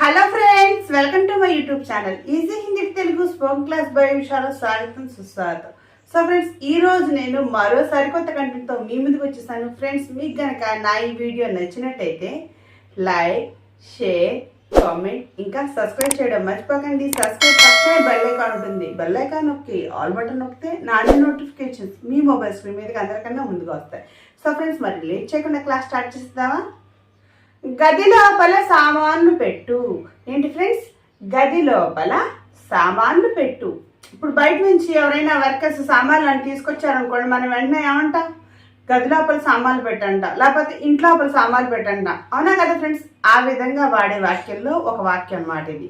Hello friends welcome to my YouTube channel easy Hindi Telugu spoken class by విషయాల స్వాగతం సుస్వాగతం so friends ఈ రోజు నేను మరో సరికొత్త కంటెంట్తో మీ ముందుకు వచ్చేసాను. ఫ్రెండ్స్ మీకు కనుక నా ఈ వీడియో నచ్చినట్టయితే లైక్ షేర్ కామెంట్ ఇంకా సబ్స్క్రైబ్ చేయడం మర్చిపోకండి. సబ్స్క్రైబ్ పక్కనే బెల్ ఐకాన్ ఉంటుంది. బెల్ ఐకాన్ నొక్కి ఆల్ బటన్ నొక్కితే నా నోటిఫికేషన్స్ మీ మొబైల్ స్క్రీన్ మీదకి అందరికన్నా ముందుగా వస్తాయి. సో ఫ్రెండ్స్ మరి లేట్ చేయకుండా క్లాస్ స్టార్ట్ చేస్తావా గది లోపల సామాన్లు పెట్టు. ఏంటి ఫ్రెండ్స్? గది లోపల సామాన్లు పెట్టు. ఇప్పుడు బయట నుంచి ఎవరైనా వర్కర్స్ సామాన్లు అని తీసుకొచ్చారనుకోండి మనం వెంటనే ఏమంటాం? గది లోపల సామాన్లు పెట్టంట. లేకపోతే ఇంట్లో లోపల సామాన్లు పెట్టంట. అవునా కదా ఫ్రెండ్స్? ఆ విధంగా వాడే వాక్యంలో ఒక వాక్యం మాట ఇది.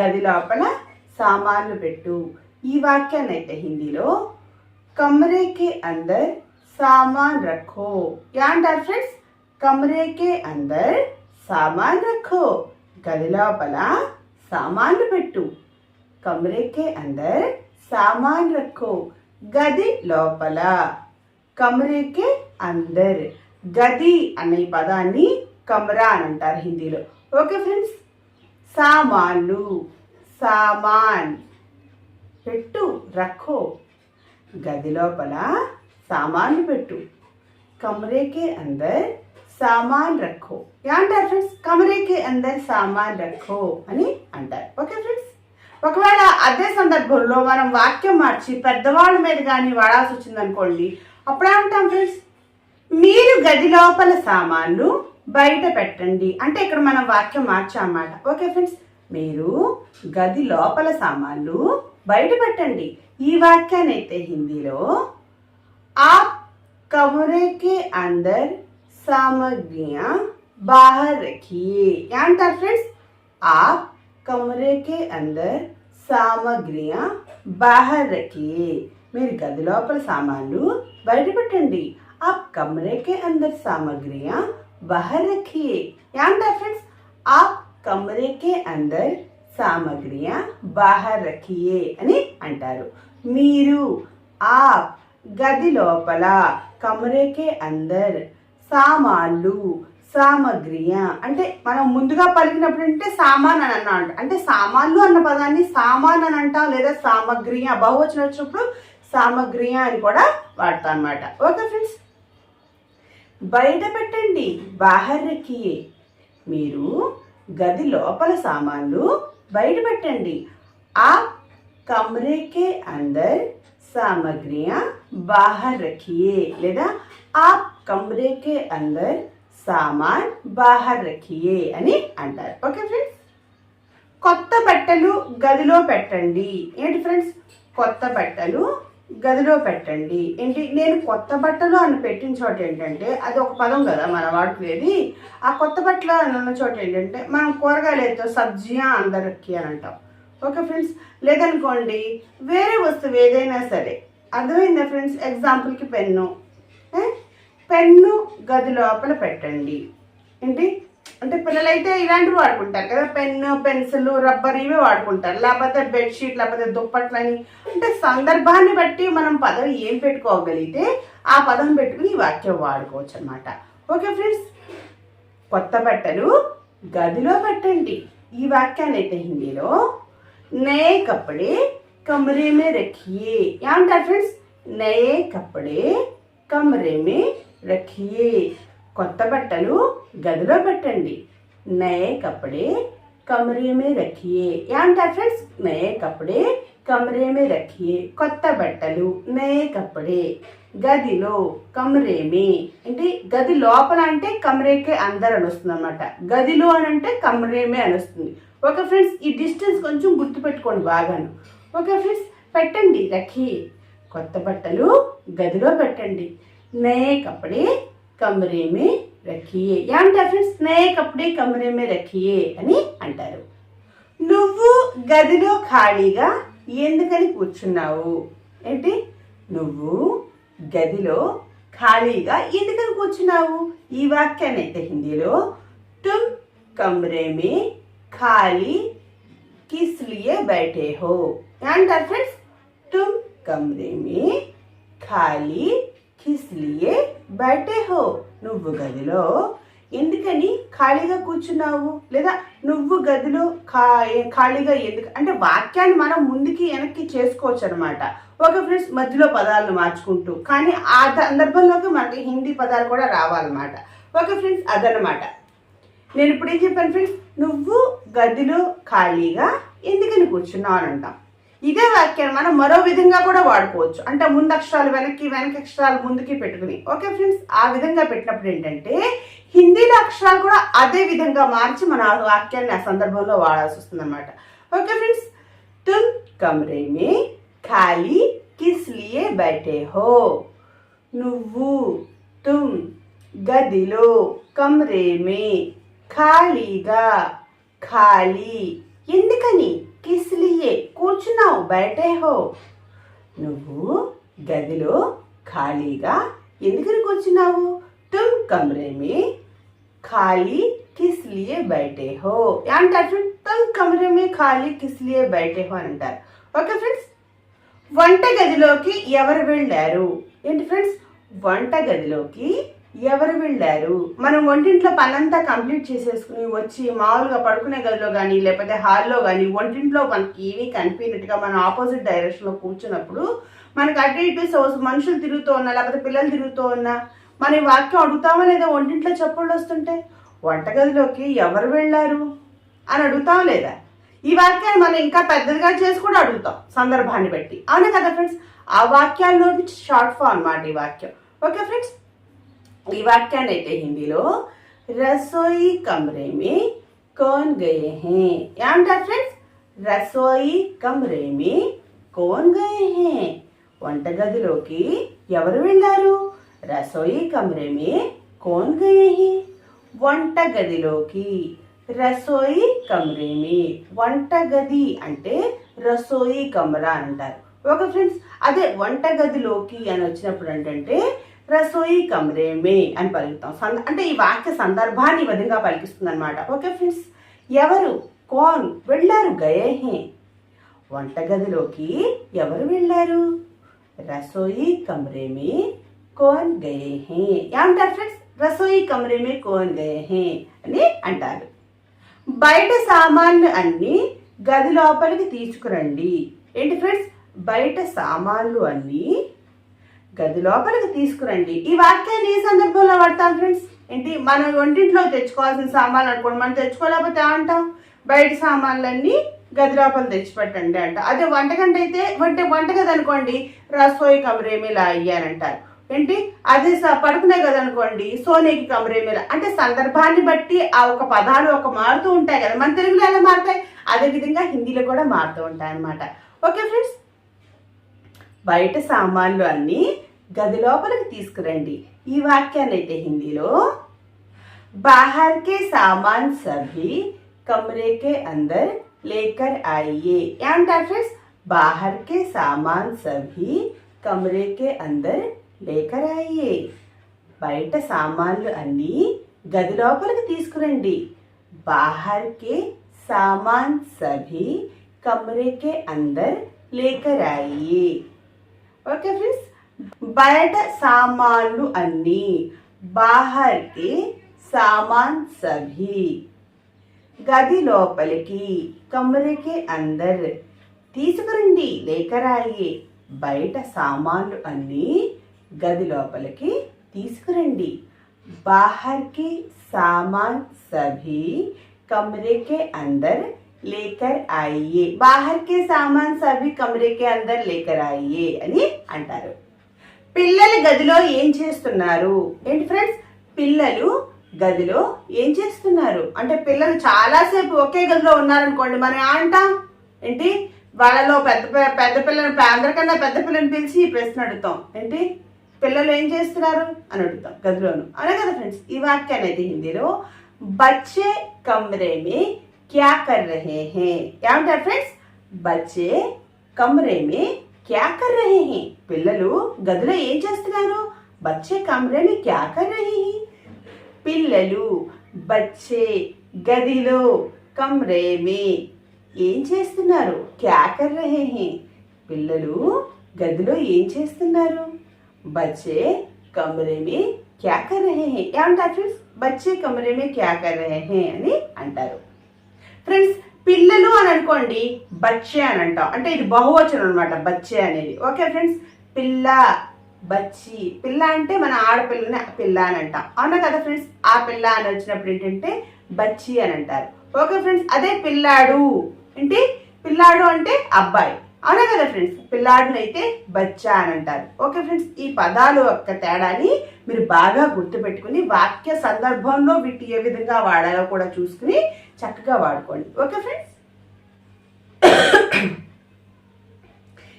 గది లోపల సామాన్లు పెట్టు. ఈ వాక్యాన్ని అయితే హిందీలో కమరేకి అందర్ సామాన్ రఖో. యా అంటారు ఫ్రెండ్స్? కమరేకి అందర్ సామాన్ రఖో గది లోపల సామాన్లు పెట్టు. కమరేకే అందర్ సామాన్ రఖో గది లోపల. కమరేకే అందర్ గది అనే పదాన్ని కమరా అని అంటారు హిందీలో. Okay friends? సామాన్లు సామాన్ పెట్టు రఖో గది లోపల సామాన్లు పెట్టు. కమరేకే అందర్ సామాన్ రఖో. ఏమంటారు ఫ్రెండ్స్ కమరేకి అందర్ సామాన్ రఖో అని అంటారు. ఓకే ఫ్రెండ్స్ ఒకవేళ అదే సందర్భంలో మనం వాక్యం మార్చి పెద్దవాళ్ళ మీద కానీ వాడాల్సి వచ్చిందనుకోండి అప్పుడేమంటాం ఫ్రెండ్స్ మీరు గది లోపల సామాన్లు బయట పెట్టండి. అంటే ఇక్కడ మనం వాక్యం మార్చామాట ఓకే ఫ్రెండ్స్ మీరు గది లోపల సామాన్లు బయట పెట్టండి. ఈ వాక్యాన్ని అయితే హిందీలో ఆ కమరేకే అందర్ सामग्रियां बाहर रखिए क्या अंतर फ्रेंड्स आप कमरे के अंदर సామగ్రియాं బాహర్ రఖియే మీరు గది లోపల సామాన్లు బయట పెట్టండి ఆ కమరేకే అందర్ సామగ్రియాं బాహర్ రఖియే యాంటారు ఫ్రెండ్స్ ఆ కమరేకే అందర్ సామగ్రియాं బాహర్ రఖియే అని అంటారు మీరు ఆ గది లోపల కమరేకే అందర్ సామాన్లు సామగ్రియ. అంటే మనం ముందుగా పలికినప్పుడు అంటే సామాన్ అని అన్నా అంట అంటే సామాన్లు అన్న పదాన్ని సామాన్ అని అంటాం లేదా సామగ్రియ బహువచనం వచ్చినప్పుడు సామగ్రియ అని కూడా వాడతాం అనమాట ఓకే ఫ్రెండ్స్? బయట పెట్టండి బాహర్ మీరు గది లోపల సామాన్లు బయట పెట్టండి. ఆ కమరేకే అందర్ సామగ్రియాं बाहर रखिए లేదా आप कमरे के अंदर సామాన్ బాహర్ రఖియే అని అంటారు ఓకే ఫ్రెండ్స్ కొత్త బట్టలు గదిలో పెట్టండి ఏంటి ఫ్రెండ్స్ కొత్త బట్టలు గదిలో పెట్టండి ఏంటి నేను కొత్త బట్టలు అని పెట్టిన చోట ఏంటంటే అది ఒక పదం కదా మన వాడుకునేది ఆ కొత్త బట్టలు అని ఉన్న చోట ఏంటంటే మనం కూరగాయలు అయితే సబ్జియా అందరికి అని అంటాం ఓకే ఫ్రెండ్స్ లేదనుకోండి వేరే వస్తువు ఏదైనా సరే. అర్థమైందా ఫ్రెండ్స్? ఎగ్జాంపుల్కి పెన్ను. పెన్ను గది లోపల పెట్టండి. ఏంటి? అంటే పిల్లలైతే ఇలాంటివి వాడుకుంటారు కదా. పెన్ను పెన్సిల్ రబ్బర్ ఇవే వాడుకుంటారు. లేకపోతే బెడ్షీట్ లేకపోతే దుప్పట్లని. అంటే సందర్భాన్ని బట్టి మనం పదం ఏం పెట్టుకోగలిగితే ఆ పదం పెట్టుకుని ఈ వాక్యం వాడుకోవచ్చు అనమాట ఓకే ఫ్రెండ్స్? కొత్త బట్టలు గదిలో పెట్టండి. ఈ వాక్యాన్ని అయితే హిందీలో नए कपड़े कमरे में रखिए ఏమంటారు ఫ్రెండ్స్ నయే కపడే కమరే మే రఖియే కొత్త బట్టలు గదిలో పెట్టండి నయే కపడే కమరే మే రఖియే ఏమంటారు ఫ్రెండ్స్ నయే కపడే కమరే మే రఖియే కొత్త బట్టలు నయే కపడే గదిలో కమరే మే అంటే గది లోపల అంటే కమరేకే అందరు అని వస్తుంది అనమాట గదిలో అని అంటే కమరేమే అని వస్తుంది ఓకే ఫ్రెండ్స్ ఈ డిస్టెన్స్ కొంచెం గుర్తుపెట్టుకోండి బాగాను. ఓకే ఫ్రెండ్స్ పెట్టండి రఖి కొత్త బట్టలు గదిలో పెట్టండి. నయే కపడే కమరేమే రఖియే ఏమంటారు ఫ్రెండ్స్? నయే కప్పుడే కమరేమే రఖియే అని అంటారు. నువ్వు గదిలో ఖాళీగా ఎందుకని కూర్చున్నావు? ఏంటి? నువ్వు గదిలో ఖాళీగా ఎందుకని కూర్చున్నావు? ఈ వాక్యాన్ని అయితే హిందీలో తుమ్ కమరేమే ఖాళీ किस लिए बैठे हो? అంటారు ఫ్రెండ్స్ తుమ్ कमरे में ఖాళీ కిస్లియే బయటే హో నువ్వు గదిలో ఎందుకని ఖాళీగా కూర్చున్నావు? లేదా నువ్వు గదిలో ఖా ఖాళీగా ఎందుకు? అంటే వాక్యాన్ని మనం ముందుకి వెనక్కి చేసుకోవచ్చు అనమాట ఒక ఫ్రెండ్స్ మధ్యలో పదాలను మార్చుకుంటూ. కానీ ఆ సందర్భంలోకి మనకి హిందీ పదాలు కూడా రావాలన్నమాట. ఒక ఫ్రెండ్స్ అదనమాట నేను ఇప్పుడు ఏం చెప్పాను ఫ్రెండ్స్? నువ్వు గదిలో ఖాళీగా ఎందుకని కూర్చున్నావు అని అంటాం ఇదే వాక్యాన్ని మనం మరో విధంగా కూడా వాడుకోవచ్చు. అంటే ముందు అక్షరాలు వెనక్కి వెనక్కి అక్షరాలు ముందుకి పెట్టుకుని. Okay friends? ఆ విధంగా పెట్టినప్పుడు ఏంటంటే హిందీలో అక్షరాలు కూడా అదే విధంగా మార్చి మన ఆ వాక్యాన్ని ఆ సందర్భంలో వాడాల్సి వస్తుంది అనమాట ఓకే ఫ్రెండ్స్? తుమ్ కమరే మే ఖాళీ కిస్ లియే హో. నువ్వు తుమ్ గదిలో కమరే మే ఖాళీగా ఖాళీ. ఎందుకని? కిస్లియే కూర్చున్నావు బయటే హో. నువ్వు గదిలో ఖాళీగా ఎందుకని కూర్చున్నావు? తుమ్ కమరే మే ఖాళీ కిస్ లియే బయటే హో. అంటారు ఫ్రెండ్స్ తుమ్ కమరే మే ఖాళీ కిస్ లియే బయటే హో అని అంటారు. ఓకే ఫ్రెండ్స్ వంట గదిలోకి ఎవరు వెళ్ళారు? ఏంటి ఫ్రెండ్స్ వంట గదిలోకి ఎవరు వెళ్ళారు? మనం వంటింట్లో పనంతా కంప్లీట్ చేసేసుకుని వచ్చి మామూలుగా పడుకునే గదిలో కానీ లేకపోతే హాల్లో కానీ వంటింట్లో మనకి ఏమీ కనిపించినట్టుగా మనం ఆపోజిట్ డైరెక్షన్లో కూర్చున్నప్పుడు మనకు అటు ఇటు సో మనుషులు తిరుగుతూ ఉన్నా లేకపోతే పిల్లలు తిరుగుతూ ఉన్నా మన ఈ వాక్యం అడుగుతామా లేదా వంటింట్లో చప్పుళ్ళు వస్తుంటే వంటగదిలోకి ఎవరు వెళ్ళారు అని అడుగుతాం లేదా? ఈ వాక్యాన్ని మనం ఇంకా పెద్దదిగా చేసి కూడా అడుగుతాం సందర్భాన్ని బట్టి. అవునా కదా ఫ్రెండ్స్? ఆ వాక్యాల్లో షార్ట్ ఫామ్ అన్నమాట ఈ వాక్యం. Okay friends? ఈ వాక్యాన్ని అయితే హిందీలో రసోయి కమరేమి కోన్ కౌన్ గయే హే ఏమంటారు ఫ్రెండ్స్ రసోయి కమరేమి కోన్ గయే హే వంటగదిలోకి ఎవరు వెళ్ళారు? రసోయి కమరే కోన్ గయే హే? వంటగదిలోకి రసోయి కమరేమి వంటగది అంటే రసోయి కమరా అంటారు. ఓకే ఫ్రెండ్స్ అదే వంటగదిలోకి అని వచ్చినప్పుడు ఏంటంటే రసోయి కమరే మే అని పలుకుతాం. సంద అంటే ఈ వాక్య సందర్భాన్ని ఈ విధంగా పలికిస్తుంది అనమాట ఓకే ఫ్రెండ్స్ ఎవరు కోన్ వెళ్ళారు గయేహే? వంటగదిలోకి ఎవరు వెళ్ళారు? రసోయి కమరే మే కోన్ గయహే. ఏమంటారు ఫ్రెండ్స్? రసోయి కమరే మే కోన్ గయహే అని అంటారు. బయట సామాన్లు అన్ని గది లోపలికి తీసుకురండి. ఏంటి ఫ్రెండ్స్? బయట సామాన్లు అన్నీ గది లోపలికి తీసుకురండి. ఈ వాక్యాన్ని ఏ సందర్భంలో వాడతాం ఫ్రెండ్స్? ఏంటి? మనం వంటింట్లో తెచ్చుకోవాల్సిన సామాన్లు అనుకోండి. మనం తెచ్చుకోలేకపోతే అంటాం బయట సామాన్లన్నీ గది లోపల తెచ్చిపెట్టండి అంట. అదే వంటగంట అయితే వంట వంటగది అనుకోండి రసోయి కమరేమిలా అయ్యారంటారు. ఏంటి? అదే స- పడుకునే కదనుకోండి అనుకోండి సోనేకి కమరేమిలా. అంటే సందర్భాన్ని బట్టి ఆ ఒక పదాలు ఒక మారుతూ ఉంటాయి కదా. మన తెలుగులో ఎలా మారుతాయి? అదే విధంగా హిందీలో కూడా మారుతూ ఉంటాయి అనమాట ఓకే ఫ్రెండ్స్? బయట సామాన్లు అన్నీ గది లోపలికి తీసుకురండి. ఈ వాక్యాన్ని అయితే హిందీలో బాహర్ కే సామాన్ సభి కమరేకే అందర్ లేకర్ ఆయే ఏమంటారు ఫ్రెండ్స్? బాహర్ కే సామాన్ సభి కమరేకే అందర్ లేకర్ ఆయే బయట సామాన్లు అన్నీ గది లోపలికి తీసుకురండి. బాహర్ కే సామాన్ సభి కమరేకే అందర్ లేకర్ ఆయే ఓకే ఫ్రెండ్స్ బయట సామాన్లు అన్నీ బాహర్కి సామాన్ సభి గది లోపలికి కమరకి అందర్. తీసుకురండి లేకరాయి బయట సామాన్లు అన్నీ గది లోపలికి తీసుకురండి. బాహర్కి సామాన్ సభి కమరేకే అందర్. లేకర్ ఆయియే బాహర్ కే సామాన్ సభి కమరే కే అందర్ లేకర్ ఆయియే అని అంటారు. పిల్లలు గదిలో ఏం చేస్తున్నారు? ఏంటి ఫ్రెండ్స్ పిల్లలు గదిలో ఏం చేస్తున్నారు? అంటే పిల్లలు చాలాసేపు ఒకే గదిలో ఉన్నారనుకోండి మనం అంటాం? ఏంటి? వాళ్ళలో పెద్ద పెద్ద పిల్లని అందరికన్నా పెద్ద పిల్లని పిలిచి ప్రశ్న అడుగుతాం. ఏంటి? పిల్లలు ఏం చేస్తున్నారు? అని అడుగుతాం గదిలోను. అనే కదా ఫ్రెండ్స్ ఈ వాక్యాన్ని అయితే హిందీలో బచ్చే కమరే మే క్యా కర్ రహే హే ఏమంటారు ఫ్రెండ్స్ బచ్చే కమరే మే క్యా కర్ రహే హే పిల్లలు గదిలో ఏం చేస్తున్నారు? బచ్చే కమరే మే క్యా కర్ రహే హే పిల్లలు బచ్చే గదిలో కమరే మే ఏం చేస్తున్నారు? క్యా కర్ రహే హే పిల్లలు గదిలో ఏం చేస్తున్నారు? బచ్చే కమరే మే క్యా కర్ రహే హే ఏమంటారు ఫ్రెండ్స్ బచ్చే కమరే మే క్యా కర్ రహే హే అని అంటారు. ఫ్రెండ్స్ పిల్లలు అని అనుకోండి బచ్చే అని అంటాం. అంటే ఇది బహువచనం అనమాట బచ్చే అనేది. ఓకే ఫ్రెండ్స్ పిల్ల బచ్చి. పిల్ల అంటే మన ఆడపిల్లని పిల్ల అని అంటాం. అవునా కదా ఫ్రెండ్స్ ఆ పిల్ల అని వచ్చినప్పుడు ఏంటంటే బచ్చి అని అంటారు. ఓకే ఫ్రెండ్స్ అదే పిల్లాడు. ఏంటి? పిల్లాడు అంటే అబ్బాయి. అవునా కదా ఫ్రెండ్స్ పిల్లాడినైతే బచ్చా అని అంటారు. ఓకే ఫ్రెండ్స్ ఈ పదాలు యొక్క తేడాని మీరు బాగా గుర్తుపెట్టుకుని వాక్య సందర్భంలో వీటి ఏ విధంగా వాడాలో కూడా చూసుకుని చక్కగా వాడుకోండి. ఓకే ఫ్రెండ్స్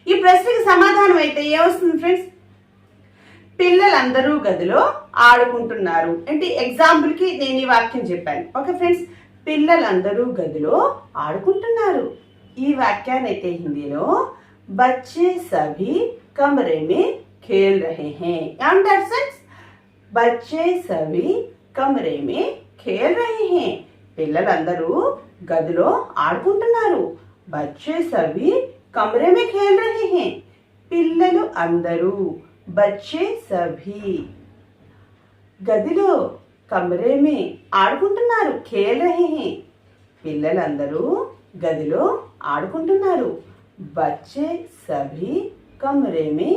ఈ ప్రశ్నకి సమాధానం అయితే ఏమొస్తుంది ఫ్రెండ్స్ పిల్లలందరూ గదిలో ఆడుకుంటున్నారు. అంటే ఎగ్జాంపుల్కి నేను ఈ వాక్యం చెప్పాను. ఓకే ఫ్రెండ్స్ పిల్లలందరూ గదిలో ఆడుకుంటున్నారు. ఈ వ్యాఖ్యానైతే హిందీలో బచ్చే సభి కమరే మే ఖేల్ రహే హే ఏమంటారు ఫ్రెండ్స్ బచ్చే సభి కమరే మే ఖేల్ రహే హే పిల్లలందరూ గదిలో ఆడుకుంటున్నారు. బచ్చే సభి కమరే మే ఖేల్ రహే హే పిల్లలు అందరూ బచ్చే సభి గదిలో కమరే మే ఆడుకుంటున్నారు ఖేల్ రహే హే. పిల్లలందరూ గదిలో ఆడుకుంటున్నారు. బచ్చే సభీ కమరే మే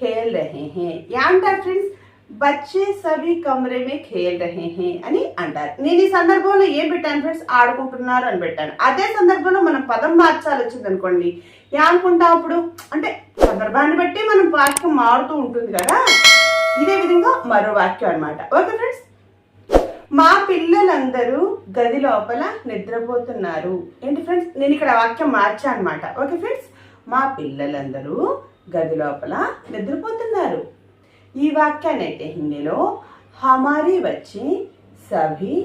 ఖేల్ రహే హే. ఏమంటారు ఫ్రెండ్స్? బచ్చే సభీ కమరే మే ఖేల్ రహే హే అని అంటారు. నేను ఈ సందర్భంలో ఏం పెట్టాను ఫ్రెండ్స్? ఆడుకుంటున్నారు అని పెట్టాను. అదే సందర్భంలో మనం పదం మార్చాలి వచ్చింది అనుకోండి. ఏమనుకుంటాం అప్పుడు అంటే సందర్భాన్ని బట్టి మనం వాక్యం మారుతూ ఉంటుంది కదా? ఇదే విధంగా మరో వాక్యం అనమాట ఓకే ఫ్రెండ్స్? మా పిల్లలందరూ గది లోపల నిద్రపోతున్నారు. ఏంటి ఫ్రెండ్స్ నేను ఇక్కడ వాక్యం మార్చా అనమాట ఓకే ఫ్రెండ్స్ మా పిల్లలందరూ గది లోపల నిద్రపోతున్నారు. ఈ వాక్యాన్ని అయితే హిందీలో హమారి వచ్చి సభి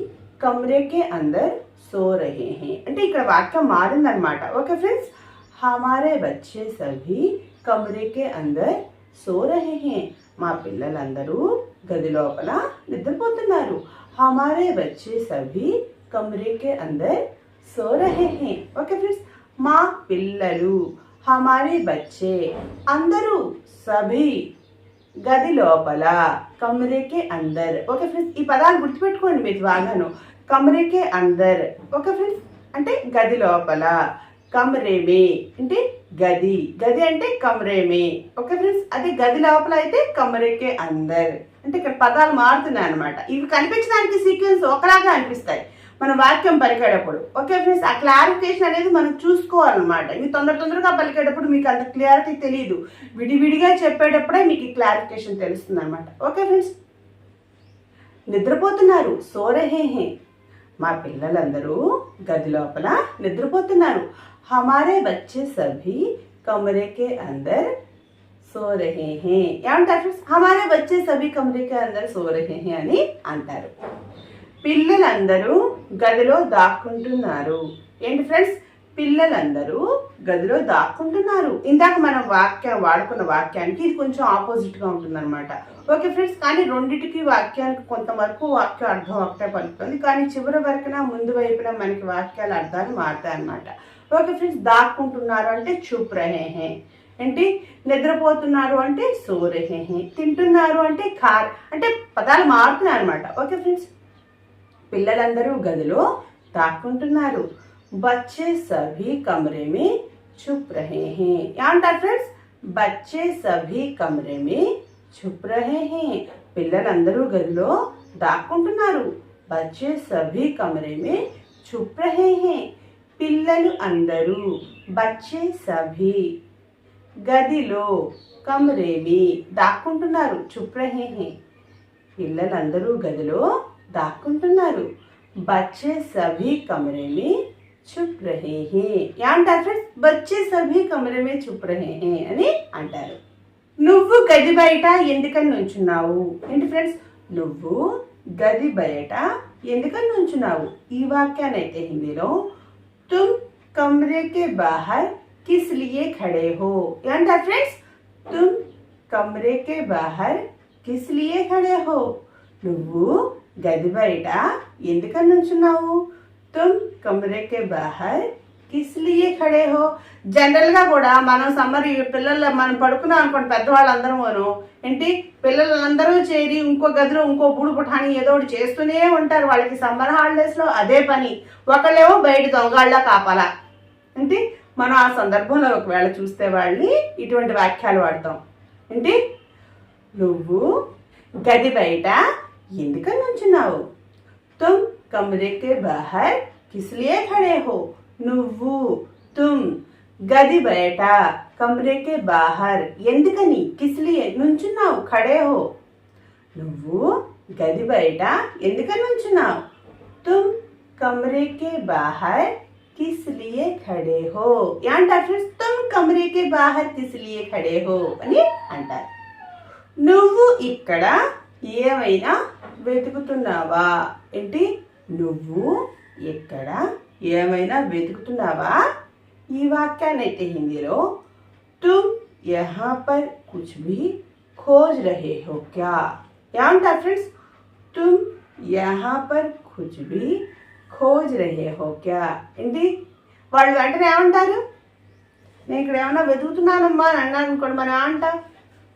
కమరేకే అందర్ సో రహే హే. అంటే ఇక్కడ వాక్యం మారిందనమాట ఓకే ఫ్రెండ్స్ హమారే బచ్చే సభి కమరేకే అందర్ సో రహే హే. మా పిల్లలందరూ గది లోపల నిద్రపోతున్నారు. హమారే బచ్చే సభి కమరేకే అందర్ సో రహే హే. ఓకే ఫ్రెండ్స్ మా పిల్లలు హమారే బచ్చే అందరూ సభి గది లోపల కమరేకే అందర్. ఓకే ఫ్రెండ్స్ ఈ పదాలు గుర్తుపెట్టుకోండి మీరు బాగాను. కమరేకే అందర్. ఓకే ఫ్రెండ్స్ అంటే గది లోపల కమరేమే అంటే గది. గది అంటే కమరేమే. Okay friends? అదే గది లోపల అయితే కమరేకే అందర్. అంటే ఇక్కడ పదాలు మారుతున్నాయి అనమాట ఇవి కనిపించడానికి సీక్వెన్స్ ఒకలాగా అనిపిస్తాయి మన వాక్యం పలికేటప్పుడు. Okay friends? ఆ క్లారిఫికేషన్ అనేది మనం చూసుకోవాలన్నమాట. ఇవి తొందర తొందరగా పలికేటప్పుడు మీకు అంత క్లియారిటీ తెలియదు విడివిడిగా చెప్పేటప్పుడే మీకు ఈ క్లారిఫికేషన్ తెలుస్తుంది అనమాట ఓకే ఫ్రెండ్స్? నిద్రపోతున్నారు. సోరహేహే మా పిల్లలందరూ గది లోపల నిద్రపోతున్నారు. హమారే బచ్చే సభీ కమరేకే అందర్ సో రహే హే ఏమంటారు हमारे बच्चे सभी సభీ కమరేకే अंदर సో रहे हैं అని అంటారు పిల్లలందరూ గదిలో దాక్కుంటున్నారు. ఏంటి ఫ్రెండ్స్ పిల్లలందరూ గదిలో దాక్కుంటున్నారు. ఇందాక మనం వాక్యం వాడుకున్న వాక్యానికి ఇది కొంచెం ఆపోజిట్గా ఉంటుందన్నమాట. ఓకే ఫ్రెండ్స్ కానీ రెండిటికి వాక్యానికి కొంతవరకు వాక్యం అర్థం ఒకటే పలుకుతుంది. కానీ చివరి వరకున ముందు వైపున మనకి వాక్యాల అర్థాలు మారుతాయి అన్నమాట ఓకే ఫ్రెండ్స్ దాక్కుంటున్నారు అంటే చూప్ రహే హే ఏంటి? నిద్రపోతున్నారు అంటే సో రహే హే తింటున్నారు అంటే ఖార్ అంటే పదాలు మారుతున్నాయి అనమాట ఓకే ఫ్రెండ్స్? పిల్లలందరూ గదిలో దాక్కుంటున్నారు. బచ్చే సభీ కమరే మే చుప్ రహే హే ఏమంటారు ఫ్రెండ్స్? బచ్చే సభీ కమరే మే చుప్ రహే హే పిల్లలందరూ గదిలో దాక్కుంటున్నారు. బచ్చే సభీ కమరే మే చుప్ రహే హే పిల్లలు అందరూ బచ్చే సభీ. గదిలో కమరేమి దాక్కుంటున్నారు. చుప్రహేహే. పిల్లలందరూ గదిలో దాక్కుంటున్నారు. బచ్చే సభీ కమరేమి చుప్ రహే హే ఫ్రెండ్స్ బచ్చే సభీ కమరేమే చుప్ రహే హే అని అంటారు. నువ్వు గది బయట ఎందుకని నుంచున్నావు? ఏంటి ఫ్రెండ్స్ నువ్వు గది బయట ఎందుకని నుంచున్నావు? ఈ వాక్యాన్ని అయితే హిందీలో తుమ్ కమరే కే బాహర్ కిస్ లియే ఖడే హో ఏమంటారు ఫ్రెండ్స్ తుమ్ కమరే కే బాహర్ కిస్ లియే ఖడే హో నువ్వు గది బయట ఎందుకని నుంచున్నావు తుమ్ కమరే కే బాహర్ కిస్ లియే ఖడే హో. జనరల్గా కూడా మనం సమ్మర్ పిల్లలు మనం పడుకున్నాం అనుకోండి పెద్దవాళ్ళందరూను ఏంటి? పిల్లలందరూ చేరి ఇంకో గదిలో ఇంకో బూడు పుఠాని ఏదో ఒకటి చేస్తూనే ఉంటారు. వాళ్ళకి సమ్మర్ హాలిడేస్లో అదే పని. ఒకళ్ళేమో బయట దొంగళ్ళ కాపలా. ఏంటి? మనం ఆ సందర్భంలో ఒకవేళ చూస్తే వాళ్ళని ఇటువంటి వాక్యాలు వాడతాం. ఏంటి? నువ్వు గది బయట ఎందుకని నుంచున్నావు? తుమ్ కమరేకే బహర్ కిస్లియే ఖడే హో. నువ్వు తుమ్ గది బయట కమరేకే బాహర్. ఎందుకని? కిస్లియే నుంచున్నావు ఖడే హో నువ్వు గది బయట ఎందుకని నుంచున్నావు? తుమ్ కమరేకే బాహర్ కిస్ లియే ఖడే హో ఏంటారు ఫ్రెండ్స్ తుమ్ కమరేకే బాహర్ కిస్ లియే ఖడే హో అని అంటారు. నువ్వు ఇక్కడ ఏమైనా వెతుకుతున్నావా? ఏంటి? నువ్వు ఇక్కడ ఏమైనా వెతుకుతున్నావా? ఈ వాక్యాన్నైతే హిందీలో తుమ్ యహా పర్ కుచ్ భీ ఖోజ్ రహే హో క్యా? ఏమంటారు ఫ్రెండ్స్? తుమ్ యహా పర్ కుచ్ భీ ఖోజ్ రహే హో క్యా? ఏంటి? వాళ్ళు వెంటనే ఏమంటారు? నేను ఇక్కడ ఏమైనా వెతుకుతున్నానమ్మా అని అన్నాను అనుకోండి మనం ఏమంటాం?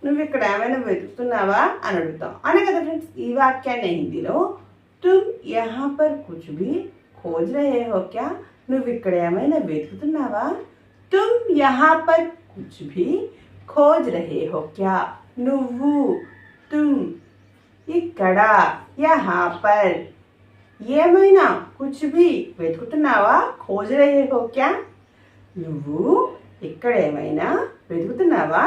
నువ్వు ఇక్కడ ఏమైనా వెతుకుతున్నావా? అని అడుగుతాం. అనే కదా ఫ్రెండ్స్ ఈ వాక్యాన్ని హిందీలో తుమ్ యహా పర్ కుచ్ భీ ఖోజ్ రహే హో క్యా నువ్వు ఇక్కడ ఏమైనా వెతుకుతున్నావా తుమ్ యహా పర్ కుచ్ భీ ఖోజ్ రహే హో క్యా నువ్వు తుమ్ ఇక్కడ యహా పర్ ఏమైనా కుచ్ భీ వెతుకుతున్నావా ఖోజ్ రహే హో క్యా నువ్వు ఇక్కడ ఏమైనా వెతుకుతున్నావా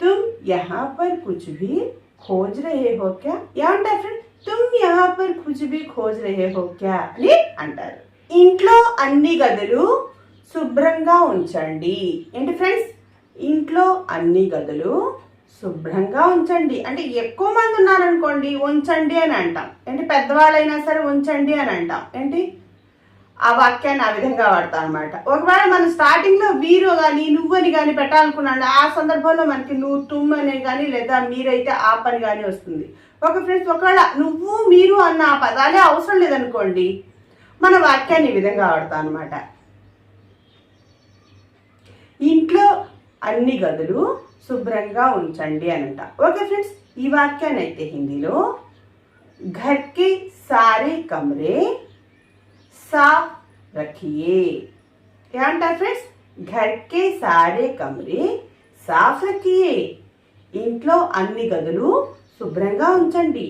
तुम यहाँ पर कुछ भी खोज रहे हो क्या ఏమంటారు ఫ్రెండ్ తుమ్ యహా పర్ కుచ్ భీ ఖోజ్ రహే హో క్యా అని అంటారు ఇంట్లో అన్ని గదులు శుభ్రంగా ఉంచండి ఏంటి ఫ్రెండ్స్ ఇంట్లో అన్ని గదులు శుభ్రంగా ఉంచండి అంటే ఎక్కువ మంది ఉన్నారనుకోండి ఉంచండి అని అంటాం ఏంటి పెద్దవాళ్ళైనా సరే ఉంచండి అని అంటాం ఏంటి ఆ వాక్యాన్ని ఆ విధంగా వాడతా అనమాట ఒకవేళ మనం స్టార్టింగ్లో వీరు కానీ నువ్వని కానీ పెట్టాలనుకున్నాను ఆ సందర్భంలో మనకి నువ్వు తుమ్మని కానీ లేదా మీరైతే ఆ పని కానీ వస్తుంది. ఒక ఫ్రెండ్స్ ఒకవేళ నువ్వు మీరు అన్న ఆ పదాలే అవసరం లేదనుకోండి మన వాక్యాన్ని ఈ విధంగా వాడతా అనమాట ఇంట్లో అన్ని గదులు శుభ్రంగా ఉంచండి అనంట. ఓకే ఫ్రెండ్స్ ఈ వాక్యాన్ని అయితే హిందీలో ఘర్కి సారే కమరే साफ रखिए क्या अंटा फ्रेंड्स घर के सारे कमरे సాఫ్ రఖియే ఇంట్లో అన్ని గదులు శుభ్రంగా ఉంచండి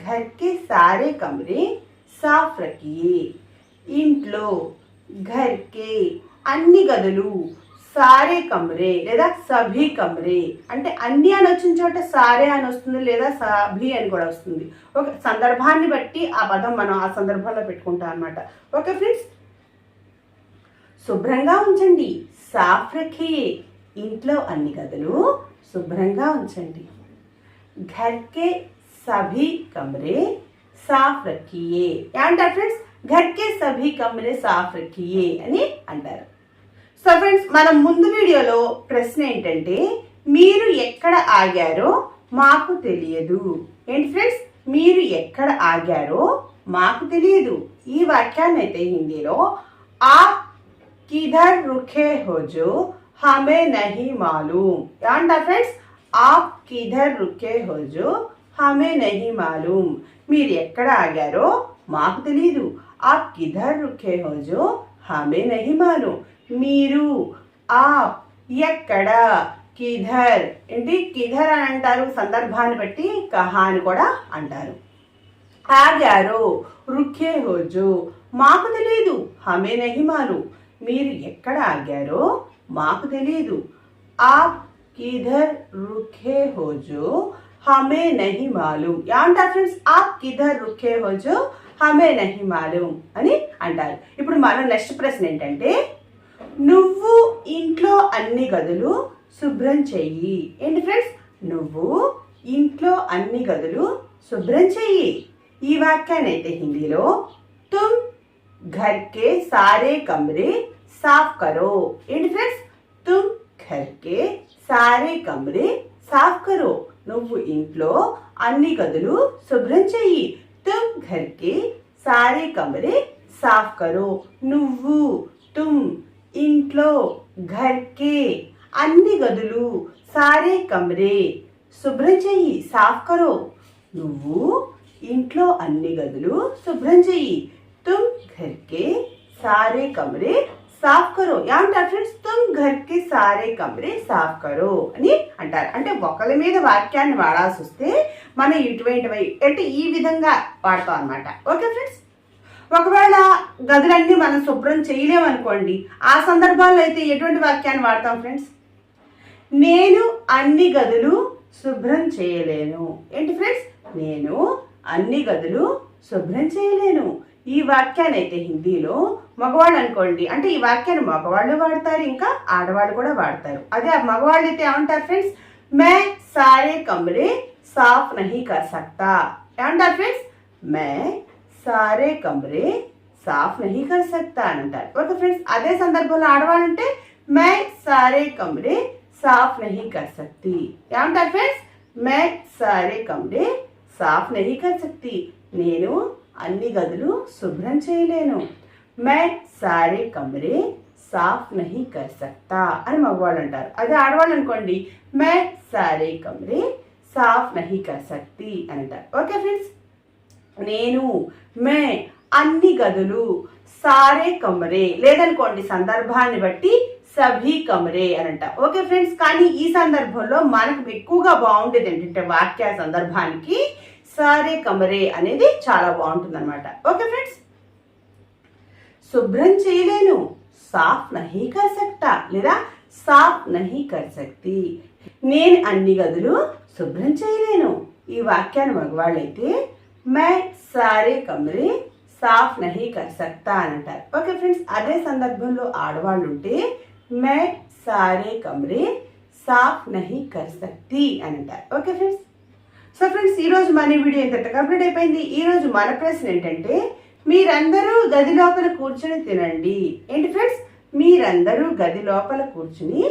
ఘర్కే సారే కమరే సాఫ్ రఖియే ఇంట్లో ఘర్కే అన్ని గదులు సారే కమరే లేదా సభీ కమరే. అంటే అన్ని అని వచ్చిన చోట సారే అని వస్తుంది లేదా సభి అని కూడా వస్తుంది. ఒక సందర్భాన్ని బట్టి ఆ పదం మనం ఆ సందర్భంలో పెట్టుకుంటాం అనమాట ఓకే ఫ్రెండ్స్? శుభ్రంగా ఉంచండి. సాఫ్ రఖియే ఇంట్లో అన్ని గదులు శుభ్రంగా ఉంచండి. ఘర్కే సభీ కమరే సాఫ్ రఖియే ఏమంటారు ఫ్రెండ్స్? ఘర్కే సభీ కమరే సాఫ్ రఖియే అని అంటారు. సో ఫ్రెండ్స్ మనం ముందు వీడియోలో ప్రశ్న ఏంటంటే మీరు ఎక్కడ ఆగారో మాకు తెలియదు. ఏంటి ఫ్రెండ్స్ మీరు ఎక్కడ ఆగారో మాకు తెలియదు. ఈ వాక్యాన్ని అయితే హిందీలో ఆ కిధర్ రుఖే హోజు హమే నహి మాలూమ్ ఏమంటా ఫ్రెండ్స్ ఆప్ కిధర్ రుఖే హోజు హమే నహి మాలూమ్ మీరు ఎక్కడ ఆగారో మాకు తెలియదు. ఆప్ కిధర్ రుఖే హోజు హమే నహి మాలూమ్ మీరు. ఆప్ ఎక్కడ? కిధర్. ఏంటి? కిధర్ అని అంటారు. సందర్భాన్ని బట్టి కహా అని కూడా అంటారు. ఆగారు. రుఖే హోజు. మాకు తెలియదు హమే నహి మాలు మీరు ఎక్కడ ఆగారో మాకు తెలియదు ఆప్ కిధర్ రుఖే హోజు. హమే నహి మాలు ఏమంటారు ఫ్రెండ్స్? ఆప్ కిధర్ రుఖే హోజు. హమే నహి మాలు అని అంటారు. ఇప్పుడు మన నెక్స్ట్ ప్రశ్న ఏంటంటే నువ్వు ఇంట్లో అన్ని గదులు శుభ్రం చెయ్యి. ఏంటి ఫ్రెండ్స్? నువ్వు ఇంట్లో అన్ని గదులు శుభ్రం చెయ్యి. ఈ వాక్యాన్ని అయితే హిందీలో తుమ్ ఘర్ కే సారే కమరే సాఫ్ కరో. ఏంటి ఫ్రెండ్స్? తుమ్ ఘర్ కే సారే కమరే సాఫ్ కరో. నువ్వు ఇంట్లో అన్ని గదులు శుభ్రం చెయ్యి. తుమ్ ఘర్ కే సారే కమరే సాఫ్ కరో. నువ్వు తుమ్ ఇంట్లో ఘర్కే అన్ని గదులు సారే కమరే. శుభ్రం చెయ్యి సాఫ్ కరో. నువ్వు ఇంట్లో అన్ని గదులు శుభ్రం చెయ్యి. తుమ్ ఘర్కే సారే కమరే సాఫ్ కరో. ఏమంటారు ఫ్రెండ్స్ తుమ్ ఘర్కి సారే కమరే సాఫ్ కరో అని అంటారు. అంటే ఒకరి మీద వాక్యాన్ని వాడాల్సి వస్తే మనం ఇటువంటి అంటే ఈ విధంగా వాడతాం అనమాట ఓకే ఫ్రెండ్స్ ఒకవేళ గదులన్నీ మనం శుభ్రం చేయలేమనుకోండి ఆ సందర్భాల్లో అయితే ఎటువంటి వాక్యాన్ని వాడతాం ఫ్రెండ్స్? నేను అన్ని గదులు శుభ్రం చేయలేను. ఏంటి ఫ్రెండ్స్? నేను అన్ని గదులు శుభ్రం చేయలేను. ఈ వాక్యాన్ని అయితే హిందీలో మగవాళ్ళు అనుకోండి అంటే ఈ వాక్యాన్ని మగవాళ్ళు వాడతారు ఇంకా ఆడవాళ్ళు కూడా వాడతారు. అదే మగవాళ్ళు అయితే ఏమంటారు ఫ్రెండ్స్? మే సారే కమరే సాఫ్ నహీ కర్ సక్తా. ఏమంటారు ఫ్రెండ్స్? మే సారే కమరే సాఫ్ నహీ కర్ సక్తా అని అంటారు ఓకే ఫ్రెండ్స్ అదే సందర్భంలో ఆడవాళ్ళు అంటే మే సారే కమరే సాఫ్ నహీ కర్ సక్తి ఏమంటారు ఫ్రెండ్స్ మై సారే కమరే సాఫ్ నహీ కర్ సక్తి నేను అన్ని గదులు శుభ్రం చేయలేను మే సారే కమరే సాఫ్ నహీ కర్ సక్తా అని మగవాళ్ళు అంటారు అదే ఆడవాళ్ళు అనుకోండి మే సారే కమరే సాఫ్ నహీ కర్ సక్తి అని అంటారు ఓకే ఫ్రెండ్స్ నేను మే అన్ని గదులు సారే కమరే. లేదనుకోండి సందర్భాన్ని బట్టి సభీ కమరే అని అంట ఓకే ఫ్రెండ్స్ కానీ ఈ సందర్భంలో మనకు ఎక్కువగా బాగుండేది ఏంటంటే వాక్య సందర్భానికి సారే కమరే అనేది చాలా బాగుంటుంది అనమాట ఓకే ఫ్రెండ్స్? శుభ్రం చేయలేను సాఫ్ నహీ కర్ సక్తా. లేదా సాఫ్ నహీ కర్ సక్తి. నేను అన్ని గదులు శుభ్రం చేయలేను. ఈ వాక్యాన్ని మగవాళ్ళైతే మే సారే కమరే సాఫ్ నహి కర్ సక్తా అని అంటారు. ఓకే ఫ్రెండ్స్ అదే సందర్భంలో ఆడవాళ్ళు ఉంటే మే సారే కమరే సాఫ్ నహి కర్ సక్తి అని అంటారు. ఓకే ఫ్రెండ్స్ సో ఫ్రెండ్స్ ఈరోజు మన వీడియో ఇంత కంప్లీట్ అయిపోయింది. ఈరోజు మన ప్రశ్న ఏంటంటే మీరందరూ గది లోపల కూర్చొని తినండి. ఏంటి ఫ్రెండ్స్ మీరందరూ గది లోపల కూర్చుని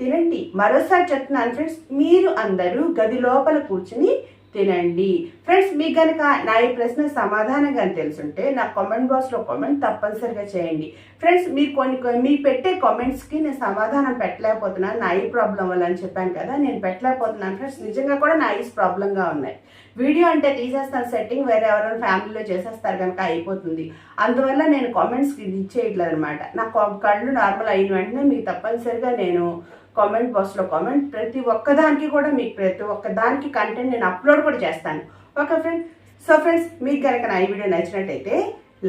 తినండి. మరోసారి చెప్తున్నాను ఫ్రెండ్స్ మీరు అందరూ గది లోపల కూర్చుని తినండి. ఫ్రెండ్స్ మీకు కనుక నా ఈ ప్రశ్న సమాధానం కానీ తెలుసుంటే నా కామెంట్ బాక్స్లో కామెంట్ తప్పనిసరిగా చేయండి. ఫ్రెండ్స్ మీరు కొన్ని కొన్ని- పెట్టే కామెంట్స్కి నేను సమాధానం పెట్టలేకపోతున్నాను. నా ఈ ప్రాబ్లం వల్ల అని చెప్పాను కదా నేను పెట్టలేకపోతున్నాను. ఫ్రెండ్స్ నిజంగా కూడా నా ఐస్ ప్రాబ్లంగా ఉన్నాయి. వీడియో అంటే తీసేస్తాను సెట్టింగ్ వేరే ఎవరైనా ఫ్యామిలీలో చేసేస్తారు కనుక అయిపోతుంది. అందువల్ల నేను కామెంట్స్కి ఇది ఇచ్చేయట్లేదు అనమాట నా కళ్ళు నార్మల్ అయిన వెంటనే మీకు తప్పనిసరిగా నేను కామెంట్ బాక్స్లో కామెంట్. ప్రతి ఒక్కదానికి కూడా మీకు ప్రతి ఒక్కదానికి కంటెంట్ నేను అప్లోడ్ కూడా చేస్తాను. ఓకే ఫ్రెండ్స్ సో ఫ్రెండ్స్ మీకు కనుక నా ఈ వీడియో నచ్చినట్టయితే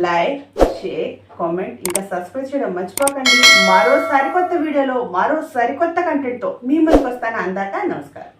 లైక్ షేర్ కామెంట్ ఇంకా సబ్స్క్రైబ్ చేయడం మర్చిపోకండి. మరో సరికొత్త వీడియోలో మరో సరికొత్త కంటెంట్తో మీ ముందుకు వస్తాను. అందాక నమస్కారం.